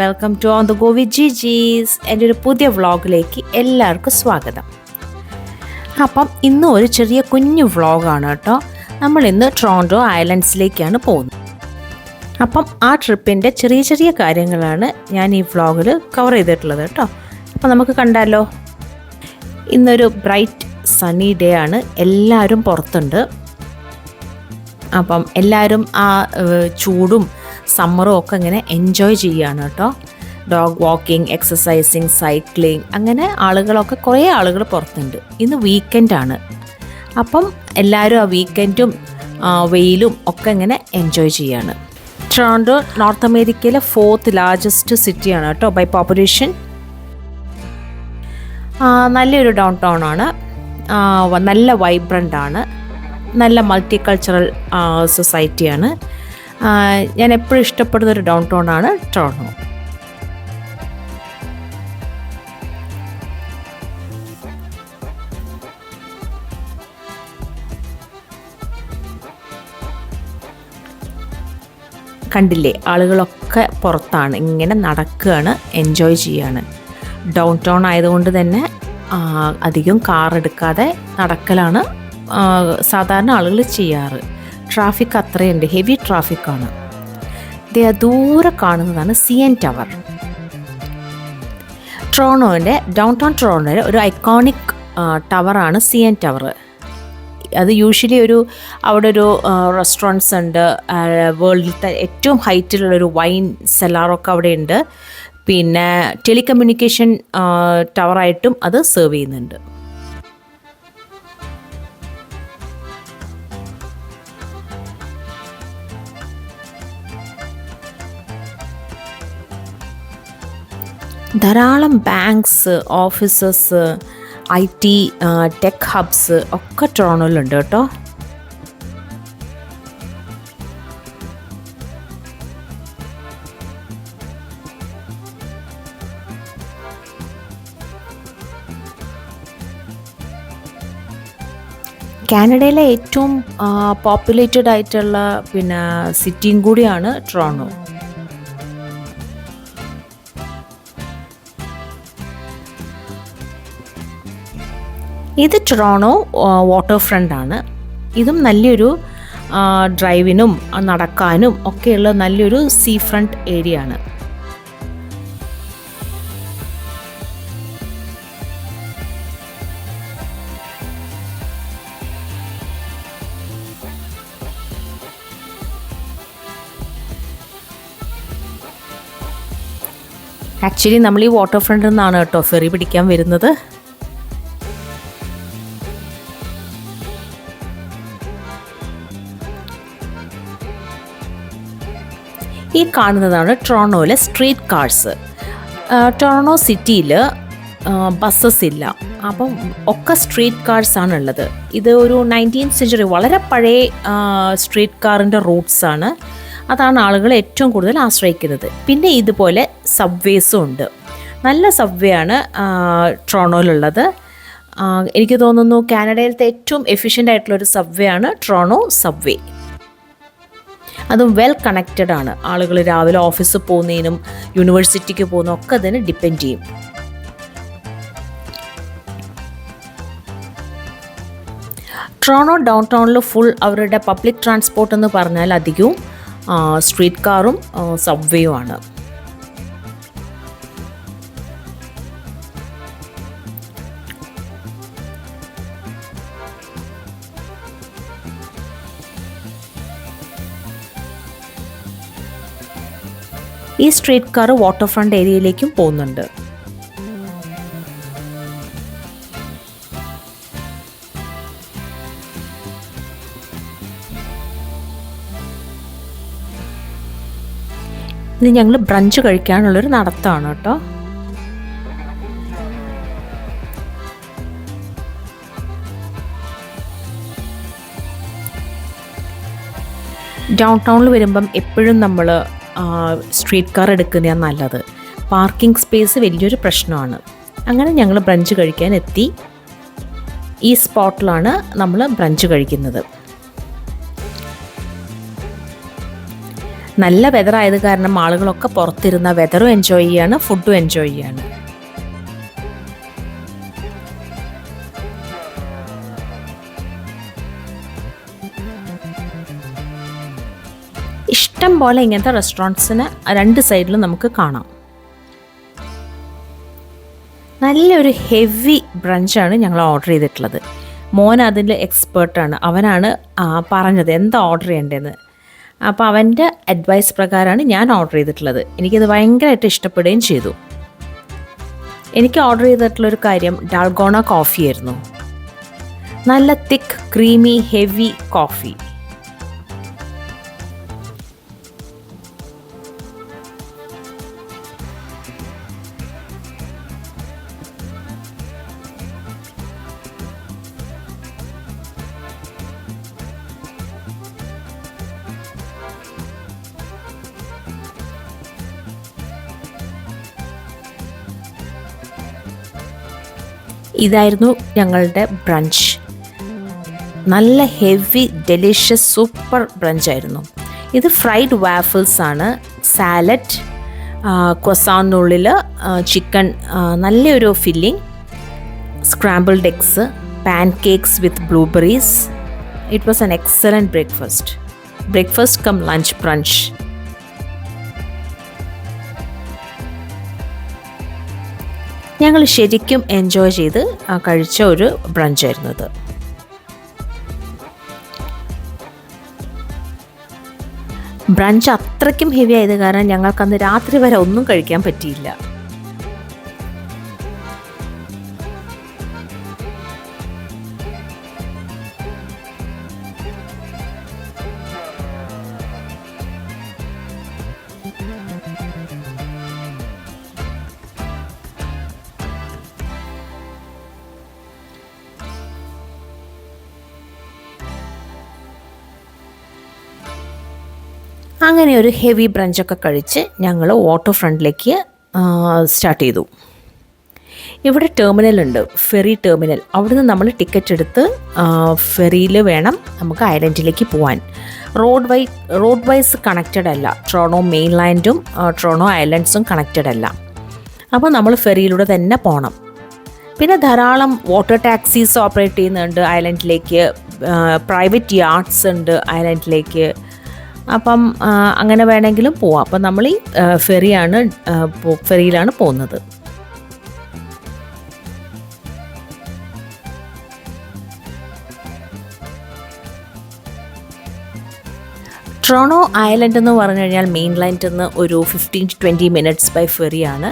Welcome to on the go with G G's എന്റെ ഒരു പുതിയ വ്ളോഗിലേക്ക് എല്ലാവർക്കും സ്വാഗതം. അപ്പം ഇന്ന് ഒരു ചെറിയ കുഞ്ഞു വ്ളോഗാണ് കേട്ടോ. നമ്മൾ ഇന്ന് ട്രോണ്ടോ ഐലൻഡ്സിലേക്കാണ് പോകുന്നത്. അപ്പം ആ ട്രിപ്പിന്റെ ചെറിയ ചെറിയ കാര്യങ്ങളാണ് ഞാൻ ഈ വ്ളോഗിൽ കവർ ചെയ്തിട്ടുള്ളത് കേട്ടോ. അപ്പം നമുക്ക് കണ്ടാലോ? ഇന്നൊരു ബ്രൈറ്റ് സണ്ണി ഡേ ആണ്. എല്ലാവരും പുറത്തുണ്ട്. അപ്പം എല്ലാവരും ആ ചൂടും സമ്മറും ഒക്കെ ഇങ്ങനെ എൻജോയ് ചെയ്യുകയാണ് കേട്ടോ. ഡോഗ് വാക്കിംഗ് എക്സസൈസിങ് സൈക്ലിംഗ് അങ്ങനെ ആളുകളൊക്കെ കുറേ ആളുകൾ പുറത്തുണ്ട്. ഇന്ന് വീക്കെൻഡാണ് അപ്പം എല്ലാവരും ആ വീക്കെൻഡും വെയിലും ഒക്കെ ഇങ്ങനെ എൻജോയ് ചെയ്യാണ് ട്രോണ്ടോ നോർത്ത് അമേരിക്കയിലെ ഫോർത്ത് ലാർജസ്റ്റ് സിറ്റിയാണ് കേട്ടോ ബൈ പോപ്പുലേഷൻ നല്ലൊരു ഡൗൺ ടൗൺ ആണ് നല്ല വൈബ്രന്റ് ആണ്. നല്ല മൾട്ടി കൾച്ചറൽ സൊസൈറ്റിയാണ് ഞാൻ എപ്പോഴും ഇഷ്ടപ്പെടുന്ന ഒരു ഡൗൺ ടൗൺ ആണ് ടോർണോ കണ്ടില്ലേ ആളുകളൊക്കെ പുറത്താണ് ഇങ്ങനെ നടക്കുകയാണ് എൻജോയ് ചെയ്യാണ്. ഡൗൺ ടൗൺ ആയതുകൊണ്ട് തന്നെ അധികം കാർ എടുക്കാതെ നടക്കലാണ് സാധാരണ ആളുകൾ ചെയ്യാറ്. ട്രാഫിക് അത്രയുണ്ട്. ഹെവി ട്രാഫിക്കാണ്. ദേ ദൂരെ കാണുന്നതാണ് സി എൻ ടവർ ട്രോണോന്റെ ഡൗൺ ടൗൺ ട്രോണോയുടെ ഒരു ഐക്കോണിക് ടവറാണ് സി എൻ ടവർ അത് യൂഷ്വലി ഒരു അവിടെ ഒരു റെസ്റ്റോറന്റ്സ് ഉണ്ട്. വേൾഡിലത്തെ ഏറ്റവും ഹൈറ്റിലുള്ള ഒരു വൈൻ സെല്ലാറൊക്കെ അവിടെ ഉണ്ട്. പിന്നെ ടെലികമ്മ്യൂണിക്കേഷൻ ടവറായിട്ടും അത് സെർവ് ചെയ്യുന്നുണ്ട്. ധാരാളം banks offices I T tech hubs ഒക്കെ ടൊറോണോയിലുണ്ട് കേട്ടോ. കാനഡയിലെ ഏറ്റവും പോപ്പുലേറ്റഡ് ആയിട്ടുള്ള പിന്നെ സിറ്റിയും കൂടിയാണ് ടൊറോണോ. ഇത് ടൊറോണോ വാട്ടർ ഫ്രണ്ട് ആണ്. ഇതും നല്ലൊരു ഡ്രൈവിനും നടക്കാനും ഒക്കെയുള്ള നല്ലൊരു സീ ഫ്രണ്ട് ഏരിയ ആണ്. ആക്ച്വലി നമ്മൾ ഈ വാട്ടർ ഫ്രണ്ടിൽ നിന്നാണ് കേട്ടോ ഫെറി പിടിക്കാൻ വരുന്നത്. ഈ കാണുന്നതാണ് ടൊറോണോയിലെ സ്ട്രീറ്റ് കാർസ്. ടൊറോണോ സിറ്റിയിൽ ബസ്സസ് ഇല്ല. അപ്പം ഒക്കെ സ്ട്രീറ്റ് കാർസ് ആണ് ഉള്ളത് ഇത് ഒരു നയന്റീൻ സെഞ്ചുറി വളരെ പഴയ സ്ട്രീറ്റ് കാറിന്റെ ആണ്. അതാണ് ആളുകൾ ഏറ്റവും കൂടുതൽ ആശ്രയിക്കുന്നത്. പിന്നെ ഇതുപോലെ സബ്വേസും ഉണ്ട്. നല്ല സബ്വേ ആണ് ട്രോണോയിലുള്ളത് എനിക്ക് തോന്നുന്നു കാനഡയിലത്തെ ഏറ്റവും എഫിഷ്യന്റ് ആയിട്ടുള്ള ഒരു സബ്വേ ആണ് ട്രോണോ സബ്വേ. അതും വെൽ കണക്റ്റഡ് ആണ്. ആളുകൾ രാവിലെ ഓഫീസിൽ പോകുന്നതിനും യൂണിവേഴ്സിറ്റിക്ക് പോകുന്നതും ഒക്കെ അതിന് ഡിപ്പെൻഡ് ചെയ്യും. ട്രോണോ ഡൗൺ ടൗണിൽ ഫുൾ അവരുടെ പബ്ലിക് ട്രാൻസ്പോർട്ട് എന്ന് പറഞ്ഞാൽ അധികവും സ്ട്രീറ്റ് കാറും സബ്വേയും ആണ്. ഈ സ്ട്രീറ്റ് കാർ വാട്ടർ ഫ്രണ്ട് ഏരിയയിലേക്കും പോകുന്നുണ്ട്. ഇത് ഞങ്ങൾ ബ്രഞ്ച് കഴിക്കാനുള്ളൊരു നടത്തമാണ് കേട്ടോ. ഡൗൺ ടൗണിൽ വരുമ്പം എപ്പോഴും നമ്മൾ സ്ട്രീറ്റ് കാർ എടുക്കുന്നതാണ് നല്ലത്. പാർക്കിംഗ് സ്പേസ് വലിയൊരു പ്രശ്നമാണ്. അങ്ങനെ ഞങ്ങൾ ബ്രഞ്ച് കഴിക്കാൻ എത്തി. ഈ സ്പോട്ടിലാണ് നമ്മൾ ബ്രഞ്ച് കഴിക്കുന്നത്. നല്ല വെതറായത് കാരണം ആളുകളൊക്കെ പുറത്തിരുന്ന വെതറും എൻജോയ് ചെയ്യാണ് ഫുഡും എൻജോയ് ചെയ്യാണ്. ഇഷ്ടം പോലെ ഇങ്ങനത്തെ റെസ്റ്റോറന്റ്സിന് രണ്ട് സൈഡിലും നമുക്ക് കാണാം. നല്ലൊരു ഹെവി ബ്രഞ്ചാണ് ഞങ്ങൾ ഓർഡർ ചെയ്തിട്ടുള്ളത്. മോൻ അതിൽ എക്സ്പേർട്ടാണ് അവനാണ് പറഞ്ഞത് എന്താ ഓർഡർ ചെയ്യേണ്ടതെന്ന് അപ്പോൾ അവന്റെ അഡ്വൈസ് പ്രകാരമാണ് ഞാൻ ഓർഡർ ചെയ്തിട്ടുള്ളത്. എനിക്കത് ഭയങ്കരമായിട്ട് ഇഷ്ടപ്പെടുകയും ചെയ്തു. എനിക്ക് ഓർഡർ ചെയ്തിട്ടുള്ളൊരു കാര്യം ഡാൽഗോണ കോഫി ആയിരുന്നു. നല്ല തിക്ക് ക്രീമി ഹെവി കോഫി ഇതായിരുന്നു ഞങ്ങളുടെ ബ്രഞ്ച് നല്ല ഹെവി ഡെലിഷ്യസ് സൂപ്പർ ബ്രഞ്ച് ആയിരുന്നു. ഇത് ഫ്രൈഡ് വാഫിൾസ് ആണ്. സാലഡ് കൊസാന്നുള്ളിൽ ചിക്കൻ നല്ലൊരു filling scrambled eggs pancakes with blueberries it was an excellent breakfast breakfast come lunch brunch ഞങ്ങൾ ശരിക്കും എൻജോയ് ചെയ്ത് കഴിച്ച ഒരു ബ്രഞ്ചായിരുന്നു ഇത് ബ്രഞ്ച് അത്രയ്ക്കും ഹെവി ആയത് കാരണം ഞങ്ങൾക്കന്ന് രാത്രി വരെ ഒന്നും കഴിക്കാൻ പറ്റിയില്ല. അങ്ങനെ ഒരു ഹെവി ബ്രഞ്ചൊക്കെ കഴിച്ച് ഞങ്ങൾ വാട്ടർ ഫ്രണ്ടിലേക്ക് സ്റ്റാർട്ട് ചെയ്തു. ഇവിടെ ടെർമിനൽ ഉണ്ട് ഫെറി ടെർമിനൽ അവിടുന്ന് നമ്മൾ ടിക്കറ്റ് എടുത്ത് ഫെറിയിൽ വേണം നമുക്ക് ഐലൻഡിലേക്ക് പോകാൻ റോഡ് വൈ റോഡ് വൈസ് കണക്റ്റഡ് അല്ല. ട്രോണോ മെയിൻലാൻഡും ട്രോണോ ഐലൻഡ്സും കണക്റ്റഡ് അല്ല. അപ്പോൾ നമ്മൾ ഫെറിയിലൂടെ തന്നെ പോകണം പിന്നെ ധാരാളം വാട്ടർ ടാക്സീസ് ഓപ്പറേറ്റ് ചെയ്യുന്നുണ്ട് ഐലൻഡിലേക്ക് പ്രൈവറ്റ് യാർഡ്സ് ഉണ്ട് ഐലൻഡിലേക്ക് അപ്പം അങ്ങനെ വേണമെങ്കിലും പോവാം. അപ്പം നമ്മൾ ഈ ഫെറിയാണ് ഫെറിയിലാണ് പോകുന്നത്. ട്രോണോ ഐലൻഡ് എന്ന് പറഞ്ഞു കഴിഞ്ഞാൽ മെയിൻലാൻഡിൽ നിന്ന് ഒരു fifteen to twenty minutes by ഫെറിയാണ്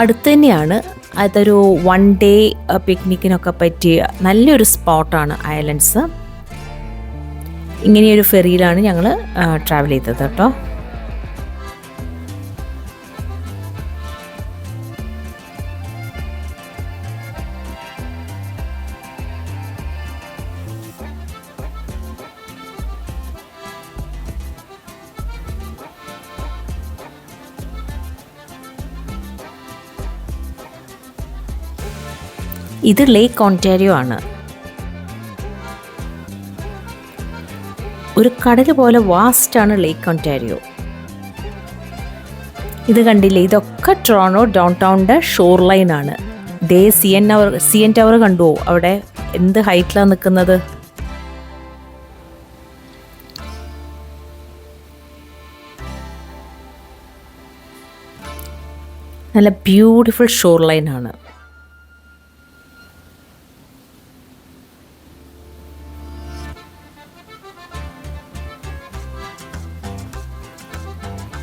അടുത്ത് തന്നെയാണ്. അതൊരു വൺ ഡേ പിക്നിക്കിനൊക്കെ പറ്റിയ നല്ലൊരു സ്പോട്ടാണ് ഐലൻഡ്സ്. ഇങ്ങനെയൊരു ഫെറിയിലാണ് ഞങ്ങൾ ട്രാവൽ ചെയ്തത് കേട്ടോ. ഇത് ലേക്ക് ഓൺടാരിയോ ആണ്. ഒരു കടൽ പോലെ വാസ്റ്റാണ് ലേക്ക് ഒണ്ടാരിയോ ഇത് കണ്ടില്ലേ? ഇതൊക്കെ ട്രോണോ ഡൗൺ ടൗണിന്റെ ഷോർ ലൈൻ ആണ്. ദേ C N tower C N tower കണ്ടുവോ അവിടെ എന്ത് ഹൈറ്റിലാണ് നിൽക്കുന്നത് നല്ല ബ്യൂട്ടിഫുൾ ഷോർ ലൈൻ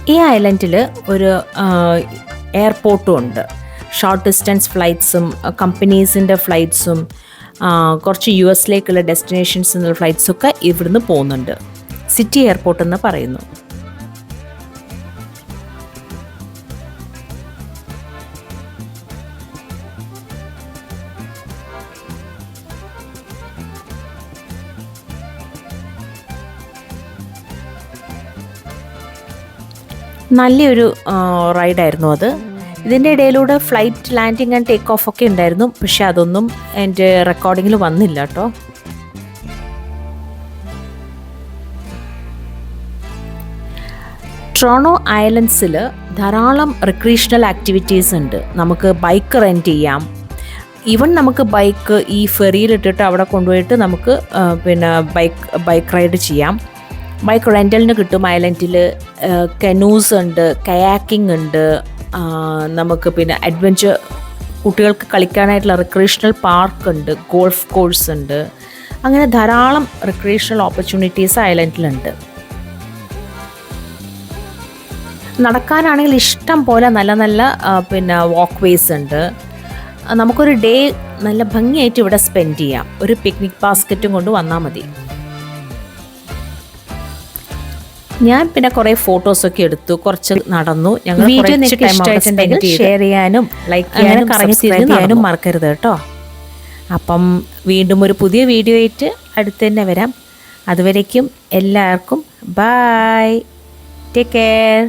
ഈ ഐലൻഡിൽ ഒരു എയർപോർട്ടും ഉണ്ട്. ഷോർട്ട് ഡിസ്റ്റൻസ് ഫ്ലൈറ്റ്സും കമ്പനീസിന്റെ ഫ്ലൈറ്റ്സും കുറച്ച് യു എസിലേക്കുള്ള ഡെസ്റ്റിനേഷൻസ് എന്നുള്ള ഫ്ലൈറ്റ്സൊക്കെ ഇവിടുന്ന് പോകുന്നുണ്ട്. സിറ്റി എയർപോർട്ട് എന്ന് പറയുന്നു. നല്ലൊരു റൈഡായിരുന്നു അത്. ഇതിന്റെ ഇടയിലൂടെ flight landing and take off ഒക്കെ ഉണ്ടായിരുന്നു. പക്ഷെ അതൊന്നും എന്റെ റെക്കോർഡിങ്ങിൽ വന്നില്ല കേട്ടോ. ട്രോണോ ഐലൻഡ്സിൽ ധാരാളം റിക്രീഷണൽ ആക്ടിവിറ്റീസ് ഉണ്ട്. നമുക്ക് ബൈക്ക് റെന്റ് ചെയ്യാം. ഈവൻ നമുക്ക് ബൈക്ക് ഈ ഫെറിയിലിട്ടിട്ട് അവിടെ കൊണ്ടുപോയിട്ട് നമുക്ക് പിന്നെ ബൈക്ക് ബൈക്ക് റൈഡ് ചെയ്യാം. ബൈക്ക് റെന്റലിന് കിട്ടും ഐലൻഡിൽ കനൂസ് ഉണ്ട് കയാക്കിംഗ് ഉണ്ട് നമുക്ക് പിന്നെ അഡ്വഞ്ചർ കുട്ടികൾക്ക് കളിക്കാനായിട്ടുള്ള റിക്രിയേഷണൽ പാർക്ക് ഉണ്ട് ഗോൾഫ് കോഴ്സ് ഉണ്ട്. അങ്ങനെ ധാരാളം റിക്രിയേഷണൽ ഓപ്പർച്യൂണിറ്റീസ് ഐലൻഡിലുണ്ട്. നടക്കാനാണെങ്കിൽ ഇഷ്ടം പോലെ നല്ല നല്ല പിന്നെ വാക്ക് വേസ് ഉണ്ട്. നമുക്കൊരു ഡേ നല്ല ഭംഗിയായിട്ട് ഇവിടെ സ്പെൻഡ് ചെയ്യാം. ഒരു പിക്നിക് ബാസ്ക്കറ്റും കൊണ്ട് വന്നാൽ മതി. ഞാൻ പിന്നെ കുറേ ഫോട്ടോസൊക്കെ എടുത്തു. കുറച്ച് നടന്നു. ഞങ്ങൾ വീഡിയോ ഇഷ്ടമായിട്ടുണ്ടെങ്കിൽ ഷെയർ ചെയ്യാനും ലൈക്ക് ചെയ്യാനും കറങ്ങി ചെയ്യാനും മറക്കരുത് കേട്ടോ. അപ്പം വീണ്ടും ഒരു പുതിയ വീഡിയോ ആയിട്ട് അടുത്ത് തന്നെ വരാം. അതുവരേക്കും എല്ലാവർക്കും ബായ് ടേക്ക് കെയർ